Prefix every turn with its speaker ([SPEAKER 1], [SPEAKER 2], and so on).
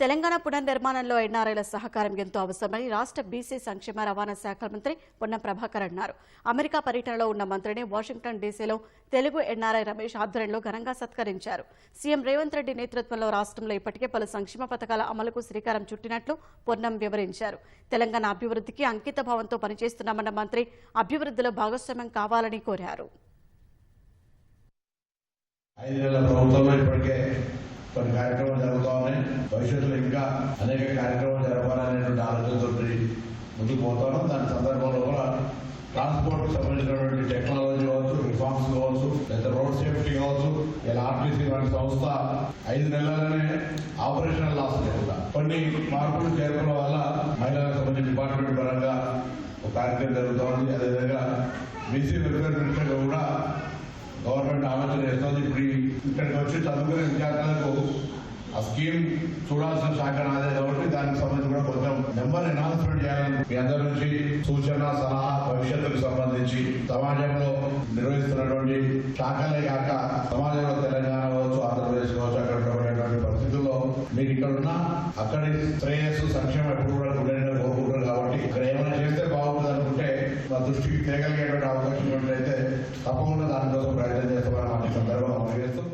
[SPEAKER 1] తెలంగాణ పునర్నిర్మాణంలో ఎన్ఆర్ఐల సహకారం ఎంతో అవసరమని రాష్ట్ర బీసీ సంక్షేమ రవాణా శాఖ మంత్రి పొన్నం ప్రభాకర్ అన్నారు. అమెరికా పర్యటనలో ఉన్న మంత్రిని వాషింగ్టన్ డీసీలో తెలుగు ఎన్ఆర్ఐ రమేష్ ఆధ్వర్యంలో ఘనంగా సత్కరించారు. సీఎం రేవంత్ రెడ్డి నేతృత్వంలో రాష్ట్రంలో ఇప్పటికే పలు సంక్షేమ పథకాల అమలుకు శ్రీకారం చుట్టినట్లు పొన్నం వివరించారు. తెలంగాణ అభివృద్ధికి అంకిత భావంతో పనిచేస్తున్నామన్న మంత్రి అభివృద్ధిలో భాగస్వామ్యం కావాలని కోరారు.
[SPEAKER 2] ప్రభుత్వంలో ఇప్పటికే కొన్ని కార్యక్రమాలు జరుగుతూ ఉన్నాయి భవిష్యత్తులో ఇంకా అనేక కార్యక్రమాలు జరపాలనేటువంటి ఆలోచనతో ముందుకు పోతాను. దాని సందర్భంలో కూడా ట్రాన్స్పోర్ట్ సంబంధించినటువంటి టెక్నాలజీ కావచ్చు రిఫార్మ్స్ కావచ్చు లేదా రోడ్ సేఫ్టీ కావచ్చు ఇలా ఆర్టీసీ వంటి సంస్థ ఐదు నెలలనే ఆపరేషనల్ లాస్ లేకుండా కొన్ని మార్పులు చేర్పుల వల్ల మహిళలకు సంబంధించిన డిపార్ట్మెంట్ పరంగా ఒక కార్యక్రమం జరుగుతూ ఉంది అదేవిధంగా బీసీ వెల్ఫేర్ కూడా గవర్నమెంట్ ఆలోచన చేస్తుంది. ఇప్పుడు ఇక్కడికి వచ్చి చదువుకునే విద్యార్థులకు స్కీమ్ చూడాల్సిన శాఖ నాదే కాబట్టి దానికి సంబంధించి కూడా కొంచెం నెంబర్ ఎనాన్స్మెంట్ చేయాలని మీ అందరి నుంచి సూచన సలహా భవిష్యత్తుకు సంబంధించి సమాజంలో నిర్వహిస్తున్నటువంటి శాఖలే కాక సమాజంలో తెలంగాణ కావచ్చు ఆంధ్రప్రదేశ్ కావచ్చు అక్కడ ఉన్నటువంటి పరిస్థితుల్లో మీరు ఇక్కడ ఉన్న అక్కడి శ్రేయస్సు సంక్షేమం ఎప్పుడు కూడా కోరుకుంటారు కాబట్టి ఇక్కడ ఏమైనా చేస్తే బాగుంటుంది అనుకుంటే మా దృష్టికి తేగలిగేటువంటి అవకాశం ఉన్నట్లయితే తప్పకుండా దానికోసం ప్రయత్నం చేస్తామని మాకు సందర్భంగా తెలియజేస్తూ